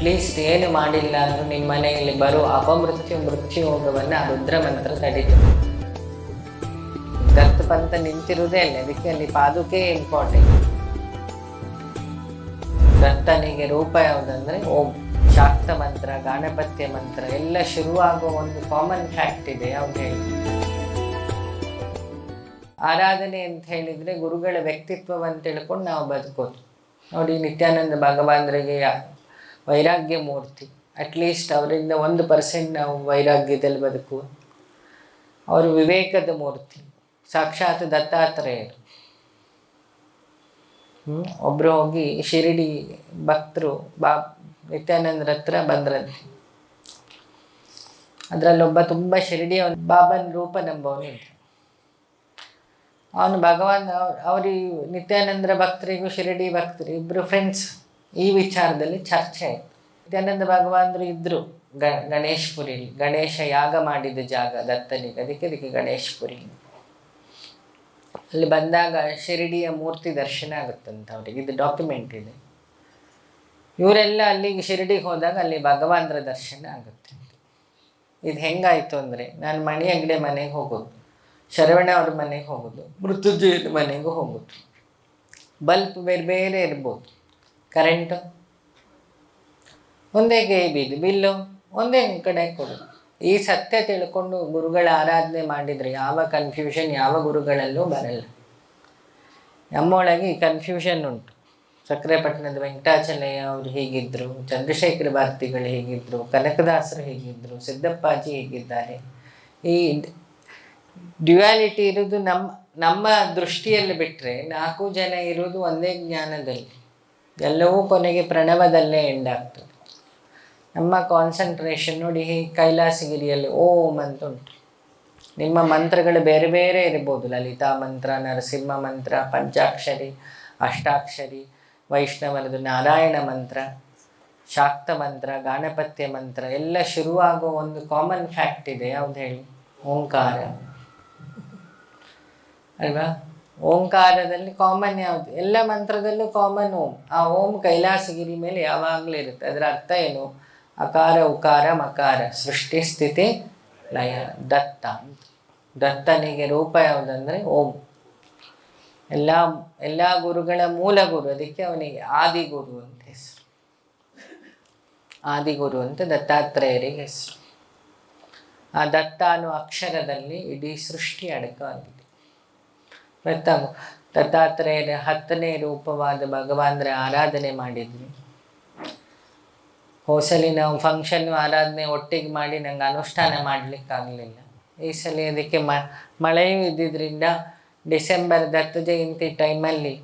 At least ಏನು ಮಾಡಿಲ್ಲ ಅಂದ್ರೂ ನಿಮ್ಮ ಮನೆಯಲ್ಲಿ ಬರೋ ಅಪಮೃತ್ಯು ಮೃತ್ಯು ಯೋಗವನ್ನು ಆ ರುದ್ರ ಮಂತ್ರ ತಡೀತು ಪಂಥ ನಿಂತಿರುವುದೇ ಅಲ್ಲ, ಅದಕ್ಕೆ ಅಲ್ಲಿ ಪಾದುಕೆ ಇಂಪಾರ್ಟೆಂಟ್ ದತ್ತನಿಗೆ ರೂಪ ಯಾವುದಂದ್ರೆ ಓಂ. ಶಾಕ್ತ ಮಂತ್ರ, ಗಾಣಪತ್ಯ ಮಂತ್ರ, ಎಲ್ಲ ಶುರುವಾಗುವ ಒಂದು ಕಾಮನ್ ಫ್ಯಾಕ್ಟ್ ಇದೆ ಯಾವ್ದು ಹೇಳಿ. ಆರಾಧನೆ ಅಂತ ಹೇಳಿದ್ರೆ ಗುರುಗಳ ವ್ಯಕ್ತಿತ್ವವನ್ನು ತಿಳ್ಕೊಂಡು ನಾವು ಬದುಕೋದು. ನೋಡಿ ನಿತ್ಯಾನಂದ ಭಗವಾನರಿಗೆ ಯಾ- ವೈರಾಗ್ಯ ಮೂರ್ತಿ ಅಟ್ಲೀಸ್ಟ್ ಅವರಿಂದ ಒಂದು ಪರ್ಸೆಂಟ್ ನಾವು ವೈರಾಗ್ಯದಲ್ಲಿ ಬದುಕುವ. ಅವರು ವಿವೇಕದ ಮೂರ್ತಿ. ಸಾಕ್ಷಾತ್ ದತ್ತಾತ್ರೇಯರು? ಒಬ್ರು ಹೋಗಿ ಶಿರಡಿ ಭಕ್ತರು ಬಾ, ನಿತ್ಯಾನಂದರ ಹತ್ರ ಬಂದ್ರಂತೆ. ಅದರಲ್ಲೊಬ್ಬ ತುಂಬ ಶಿರಡಿ ಒಂದು ಬಾಬನ್ ರೂಪ ನಂಬವನಿದ್ದ ಅವನು ಭಗವಾನ್, ಅವ್ರಿ ನಿತ್ಯಾನಂದರ ಭಕ್ತರಿಗೂ ಶಿರಡಿ ಭಕ್ತರಿ ಇಬ್ಬರು ಫ್ರೆಂಡ್ಸ್ ಈ ವಿಚಾರದಲ್ಲಿ ಚರ್ಚೆ ಆಯಿತು. ನಿತ್ಯಾನಂದ ಭಗವಾನ್ರು ಇದ್ದರು ಗ, ಗಣೇಶ್ಪುರಿಲಿ. ಗಣೇಶ ಯಾಗ ಮಾಡಿದ ಜಾಗ ದತ್ತನಿಗೆ ಅದಕ್ಕೆ ಅದಕ್ಕೆ ಗಣೇಶ್ಪುರಿ. ಅಲ್ಲಿ ಬಂದಾಗ ಶಿರಡಿಯ ಮೂರ್ತಿ ದರ್ಶನ ಆಗುತ್ತಂತ ಅವ್ರಿಗೆ. ಇದು ಡಾಕ್ಯುಮೆಂಟ್ ಇದೆ. ಇವರೆಲ್ಲ ಅಲ್ಲಿಗೆ ಶಿರಡಿಗೆ ಹೋದಾಗ ಅಲ್ಲಿ ಭಗವಾನ್ರ ದರ್ಶನ ಆಗುತ್ತೆ. ಇದು ಹೆಂಗಾಯಿತು ಅಂದರೆ, ನಾನು ಮಣಿ ಅಂಗಡಿ ಮನೆಗೆ ಹೋಗೋದು. ಶರವಣ ಅವ್ರ ಮನೆಗೆ ಹೋಗೋದು. ಮೃತ್ಯುಂಜಯನ ಮನೆಗೂ ಹೋಗೋದು. ಬಲ್ಪ್ ಬೇರೆ ಬೇರೆ ಇರ್ಬೋದು. ಕರೆಂಟು? ಒಂದೇ ಕೈ ಬೀದಿ ಬಿಲ್ಲು ಒಂದೇ ಕಡೆ ಕೊಡು. ಈ ಸತ್ಯ ತಿಳ್ಕೊಂಡು ಗುರುಗಳ ಆರಾಧನೆ ಮಾಡಿದರೆ ಯಾವ ಕನ್ಫ್ಯೂಷನ್ ಯಾವ ಗುರುಗಳಲ್ಲೂ ಬರಲ್ಲ. ನಮ್ಮೊಳಗೆ ಈ ಕನ್ಫ್ಯೂಷನ್ ಉಂಟು. ಸಕ್ರೆಪಟ್ಟಣದ ವೆಂಕಟಾಚಲಯ್ಯ ಅವರು ಹೀಗಿದ್ದರು ಚಂದ್ರಶೇಖರ ಭಾರತಿಗಳು ಹೀಗಿದ್ದರು ಕನಕದಾಸರು ಹೀಗಿದ್ದರು ಸಿದ್ದಪ್ಪಾಜಿ ಹೀಗಿದ್ದಾರೆ? ಈ ಡ್ಯುಯಾಲಿಟಿ ಇರೋದು ನಮ್ಮ ನಮ್ಮ ದೃಷ್ಟಿಯಲ್ಲಿ ಬಿಟ್ಟರೆ ನಾಲ್ಕು ಜನ ಇರೋದು ಒಂದೇ ಜ್ಞಾನದಲ್ಲಿ. ಎಲ್ಲವೂ ಕೊನೆಗೆ ಪ್ರಣವದಲ್ಲೇ ಎಂಡ್ ಆಗ್ತದೆ. ನಮ್ಮ ಕಾನ್ಸಂಟ್ರೇಷನ್ ನೋಡಿ ಕೈಲಾಸಗಿರಿಯಲ್ಲಿ ಓಂ ಅಂತ ಉಂಟು ನಿಮ್ಮ ಮಂತ್ರಗಳು ಬೇರೆ ಬೇರೆ ಇರ್ಬೋದು. ಲಲಿತಾ ಮಂತ್ರ, ನರಸಿಂಹ ಮಂತ್ರ, ಪಂಚಾಕ್ಷರಿ, ಅಷ್ಟಾಕ್ಷರಿ ವೈಷ್ಣವನದು ನಾರಾಯಣ ಮಂತ್ರ, ಶಾಕ್ತ ಮಂತ್ರ, ಗಾಣಪತ್ಯ ಮಂತ್ರ, ಎಲ್ಲ ಶುರುವಾಗುವ ಒಂದು ಕಾಮನ್ ಫ್ಯಾಕ್ಟ್ ಇದೆ. ಯಾವ್ದು ಹೇಳಿ? ಓಂಕಾರ. ಅಲ್ವಾ? ಓಂಕಾರದಲ್ಲಿ ಕಾಮನ್ ಯಾವುದು? ಎಲ್ಲ ಮಂತ್ರದಲ್ಲೂ ಕಾಮನ್ ಓಂ. ಆ ಓಂ ಕೈಲಾಸಗಿರಿ ಮೇಲೆ ಯಾವಾಗಲೂ ಇರುತ್ತೆ. ಅದರ ಅರ್ಥ ಏನು? ಅಕಾರ, ಉಕಾರ, ಮಕಾರ, ಸೃಷ್ಟಿ, ಸ್ಥಿತಿ, ಲಯ, ದತ್ತ. ದತ್ತನಿಗೆ ರೂಪ ಯಾವುದಂದ್ರೆ ಓಂ. ಎಲ್ಲ ಎಲ್ಲ ಗುರುಗಳ ಮೂಲ ಗುರು, ಅದಕ್ಕೆ ಅವನಿಗೆ ಆದಿಗುರು ಅಂತ ಹೆಸರು. ಆದಿಗುರು ಅಂತ ದತ್ತಾತ್ರೇಯರಿಗೆ ಹೆಸರು. ಆ ದತ್ತ ಅನ್ನೋ ಅಕ್ಷರದಲ್ಲಿ ಇಡೀ ಸೃಷ್ಟಿ ಅಡಕವಾಗಿದೆ ಮತ್ತು ದತ್ತಾತ್ರೇಯರ ಹತ್ತನೇ ರೂಪವಾದ ಭಗವಂತರ ಆರಾಧನೆ ಮಾಡಿದ್ವಿ. ಹೋಸಲಿ ನಾವು ಫಂಕ್ಷನ್ನು ಆರಾಧನೆ ಒಟ್ಟಿಗೆ ಮಾಡಿ ನಂಗೆ ಅನುಷ್ಠಾನ ಮಾಡಲಿಕ್ಕಾಗಲಿಲ್ಲ. ಈ ಸಲ ಅದಕ್ಕೆ ಮ, ಮಳೆಯೂ ಇದ್ದಿದ್ದರಿಂದ ಡಿಸೆಂಬರ್ ದತ್ತ ಜಯಂತಿ ಟೈಮಲ್ಲಿ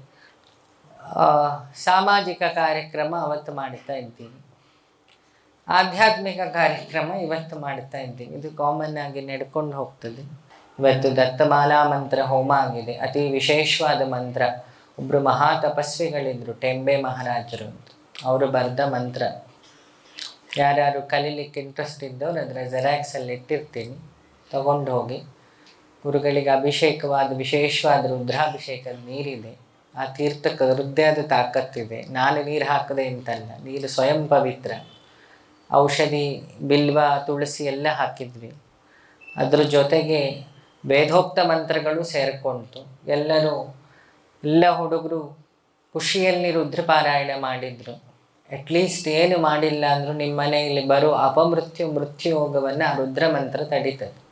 ಸಾಮಾಜಿಕ ಕಾರ್ಯಕ್ರಮ ಅವತ್ತು ಮಾಡ್ತಾ ಇದ್ದೀವಿ ಆಧ್ಯಾತ್ಮಿಕ ಕಾರ್ಯಕ್ರಮ ಇವತ್ತು ಮಾಡ್ತಾ ಇದ್ದೀವಿ ಇದು ಕಾಮನ್ ಆಗಿ ನಡ್ಕೊಂಡು ಹೋಗ್ತದೆ. ಇವತ್ತು ದತ್ತಮಾಲಾ ಮಂತ್ರ ಹೋಮ ಆಗಿದೆ. ಅತಿ ವಿಶೇಷವಾದ ಮಂತ್ರ. ಒಬ್ಬರು ಮಹಾ ತಪಸ್ವಿಗಳಿದ್ರು, ಟೆಂಬೆ ಮಹಾರಾಜರು ಅವರು ಬರೆದ ಮಂತ್ರ. ಯಾರ್ಯಾರು ಕಲೀಲಿಕ್ಕೆ ಇಂಟ್ರೆಸ್ಟ್ ಇದ್ದವ್ರು ಅದರ ಜೆರಾಕ್ಸಲ್ಲಿ ಇಟ್ಟಿರ್ತೀನಿ. ತಗೊಂಡು ಹೋಗಿ. ಗುರುಗಳಿಗೆ ಅಭಿಷೇಕವಾದ, ವಿಶೇಷವಾದ ರುದ್ರಾಭಿಷೇಕದ ನೀರಿದೆ. ಆ ತೀರ್ಥಕ್ಕೆ ಹೃದಯದ ತಾಕತ್ತಿದೆ. ನಾನು ನೀರು ಹಾಕದೆ ಅಂತಲ್ಲ, ನೀರು ಸ್ವಯಂ ಪವಿತ್ರ. ಔಷಧಿ, ಬಿಲ್ವ, ತುಳಸಿ ಎಲ್ಲ ಹಾಕಿದ್ವಿ. ಅದ್ರ ಜೊತೆಗೆ ವೇದೋಕ್ತ ಮಂತ್ರಗಳು ಸೇರಿಕೊಂತು. ಎಲ್ಲರೂ, ಎಲ್ಲ ಹುಡುಗರು ಖುಷಿಯಲ್ಲಿ ರುದ್ರಪಾರಾಯಣ ಮಾಡಿದರು. ಅಟ್ಲೀಸ್ಟ್ ಏನು ಮಾಡಿಲ್ಲ ಅಂದರೂ ನಿಮ್ಮ ಮನೆಯಲ್ಲಿ ಬರೋ ಅಪಮೃತ್ಯು, ಮೃತ್ಯು ಯೋಗವನ್ನು ಆ ರುದ್ರ ಮಂತ್ರ ತಡೀತದೆ.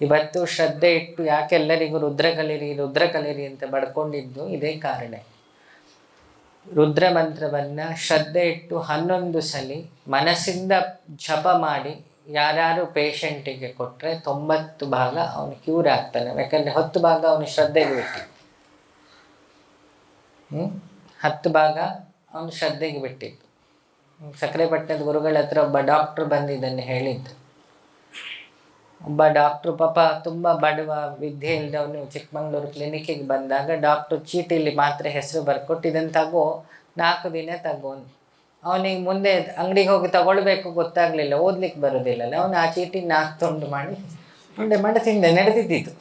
ಇವತ್ತು ಶ್ರದ್ಧೆ ಇಟ್ಟು ಯಾಕೆಲ್ಲರಿಗೂ ರುದ್ರ ಕಲಿರಿ ರುದ್ರ ಕಲಿರಿ ಅಂತ ಬಡ್ಕೊಂಡಿದ್ದು ಇದೇ ಕಾರಣ. ರುದ್ರ ಮಂತ್ರವನ್ನು ಶ್ರದ್ಧೆ ಇಟ್ಟು ಹನ್ನೊಂದು ಸಲಿ ಮನಸ್ಸಿಂದ ಜಪ ಮಾಡಿ ಯಾರ್ಯಾರು ಪೇಷಂಟಿಗೆ ಕೊಟ್ಟರೆ ತೊಂಬತ್ತು ಭಾಗ ಅವನು ಕ್ಯೂರ್ ಆಗ್ತಾನೆ ಯಾಕಂದರೆ ಹತ್ತು ಭಾಗ ಅವನು ಶ್ರದ್ಧೆಗೆ ಬಿಟ್ಟು? ಹತ್ತು ಭಾಗ ಅವನು ಶ್ರದ್ಧೆಗೆ ಬಿಟ್ಟಿದ್ದು ಸಕ್ಕರೆಪಟ್ಟಣದ ಗುರುಗಳ ಹತ್ರ ಒಬ್ಬ ಡಾಕ್ಟ್ರ್ ಬಂದಿದ್ದನ್ನು ಹೇಳಿದ್ದು ಒಬ್ಬ ಡಾಕ್ಟ್ರು ಪಾಪ ತುಂಬ ಬಡವ, ವಿದ್ಯೆ ಇಲ್ಲದವನು ಚಿಕ್ಕಮಂಗ್ಳೂರು ಕ್ಲಿನಿಕ್ಕಿಗೆ ಬಂದಾಗ ಡಾಕ್ಟ್ರು ಚೀಟಿಲಿ ಮಾತ್ರ ಹೆಸರು ಬರ್ಕೊಟ್ಟು ಇದನ್ನು ತಗೋ, ನಾಲ್ಕು ದಿನ ತಗೋ ಅಂತ. ಅವನಿಗೆ ಮುಂದೆ ಅಂಗಡಿಗೆ ಹೋಗಿ ತಗೊಳ್ಬೇಕು ಗೊತ್ತಾಗಲಿಲ್ಲ, ಓದ್ಲಿಕ್ಕೆ ಬರೋದಿಲ್ಲಲ್ಲ. ಅವನು ಆ ಚೀಟಿ ನಾಲ್ಕು ತೊಂದು ಮಾಡಿ, ಮುಂದೆ ಮಾಡಿ ತಿಂದೆ ನಡೆದಿದ್ದಿದ್ದು.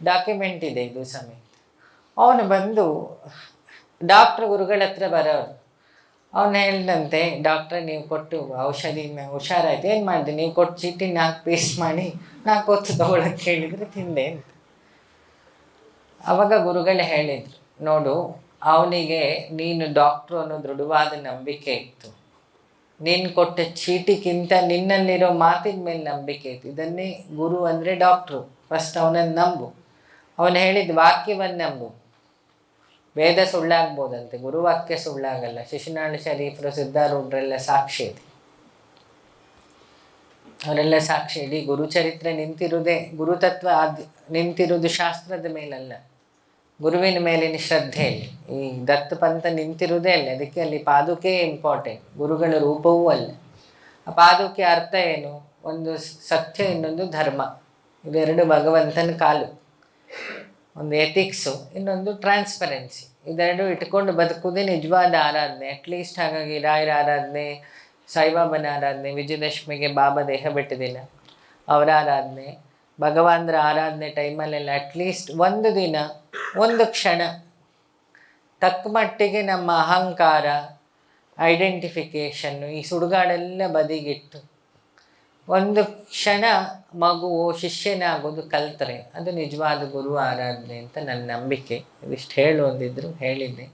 ಡಾಕ್ಯುಮೆಂಟ್ ಇದೆ ಇದು ಸಮೇತ. ಅವನು ಬಂದು ಡಾಕ್ಟ್ರ್ ಗುರುಗಳ ಹತ್ರ ಬರೋರು. ಅವನು ಹೇಳ್ದಂತೆ ಡಾಕ್ಟ್ರೆ ನೀವು ಕೊಟ್ಟು ಔಷಧಿನ ಹುಷಾರಾಯ್ತು. ಏನು ಮಾಡಿದೆ? ನೀವು ಕೊಟ್ಟು ಚೀಟಿ ನಾಲ್ಕು ಪೀಸ್ ಮಾಡಿ, ನಾಲ್ಕು ಹೊತ್ತು ತೊಗೊಳಕ್ಕೆ ಹೇಳಿದರೆ ತಿಂದೆ ಅಂತ. ಅವಾಗ ಗುರುಗಳೇ ಹೇಳಿದರು, ನೋಡು ಅವನಿಗೆ, ನೀನು ಡಾಕ್ಟ್ರು ಅನ್ನೋ ದೃಢವಾದ ನಂಬಿಕೆ ಇತ್ತು. ನೀನು ಕೊಟ್ಟ ಚೀಟಿಗಿಂತ ನಿನ್ನಲ್ಲಿರೋ ಮಾತಿನ ಮೇಲೆ ನಂಬಿಕೆ ಇತ್ತು. ಇದನ್ನೇ ಗುರು ಅಂದರೆ ಡಾಕ್ಟ್ರು. ಫಸ್ಟ್ ಅವನನ್ನು ನಂಬು. ಅವನು ಹೇಳಿದ ವಾಕ್ಯವನ್ನು ನಂಬು. ವೇದ ಸುಳ್ಳಾಗ್ಬೋದಂತೆ. ಗುರುವಾಕ್ಯ ಸುಳ್ಳಾಗಲ್ಲ. ಶಿಶುನಾಳ ಶರೀಫರು ಸಿದ್ಧಾರೂಢರೆಲ್ಲ ಸಾಕ್ಷಿ ಇದೆ. ಅವರೆಲ್ಲ ಸಾಕ್ಷಿ. ಇಡೀ ಗುರುಚರಿತ್ರೆ ನಿಂತಿರುವುದೇ ಗುರುತತ್ವ ಆದ್ ನಿಂತಿರುವುದು ಶಾಸ್ತ್ರದ ಮೇಲಲ್ಲ. ಗುರುವಿನ ಮೇಲಿನ ಶ್ರದ್ಧೆ ಈ ದತ್ತ ಪಂಥ ನಿಂತಿರುವುದೇ ಅಲ್ಲ, ಅದಕ್ಕೆ ಅಲ್ಲಿ ಪಾದುಕೆ ಇಂಪಾರ್ಟೆಂಟ್ ಗುರುಗಳ ರೂಪವೂ ಅಲ್ಲ. ಆ ಪಾದುಕೆ ಅರ್ಥ ಏನು? ಒಂದು ಸತ್ಯ, ಇನ್ನೊಂದು ಧರ್ಮ. ಇವೆರಡು ಭಗವಂತನ ಕಾಲು. ಒಂದು ಎಥಿಕ್ಸು ಇನ್ನೊಂದು ಟ್ರಾನ್ಸ್ಪರೆನ್ಸಿ ಇದೆರಡು ಇಟ್ಕೊಂಡು ಬದುಕುವುದೇ ನಿಜವಾದ ಆರಾಧನೆ. ಅಟ್ಲೀಸ್ಟ್ ಹಾಗಾಗಿ ರಾಯರ ಆರಾಧನೆ, ಸಾಯಿಬಾಬನ ಆರಾಧನೆ, ವಿಜಯದಶಮಿಗೆ ಬಾಬಾ ದೇಹ ಬಿಟ್ಟಿದ್ದಿಲ್ಲ. ಅವರ ಆರಾಧನೆ. ಭಗವಾನರ ಆರಾಧನೆ ಟೈಮಲ್ಲೆಲ್ಲ ಅಟ್ಲೀಸ್ಟ್ ಒಂದು ದಿನ ಒಂದು ಕ್ಷಣ. ತಕ್ಕ ಮಟ್ಟಿಗೆ ನಮ್ಮ ಅಹಂಕಾರ ಐಡೆಂಟಿಫಿಕೇಷನ್ನು ಈ ಸುಡುಗಾಡೆಲ್ಲ ಬದಿಗಿಟ್ಟು. ಒಂದು ಕ್ಷಣ ಮಗುವು ಶಿಷ್ಯನಾಗೋದು ಕಲ್ತರೆ, ಅದು ನಿಜವಾದ ಗುರು ಆರಾಧನೆ ಅಂತ ನನ್ನ ನಂಬಿಕೆ. ಇದಿಷ್ಟು ಹೇಳು ಅಂದಿದ್ರು, ಹೇಳಿದ್ದೆ.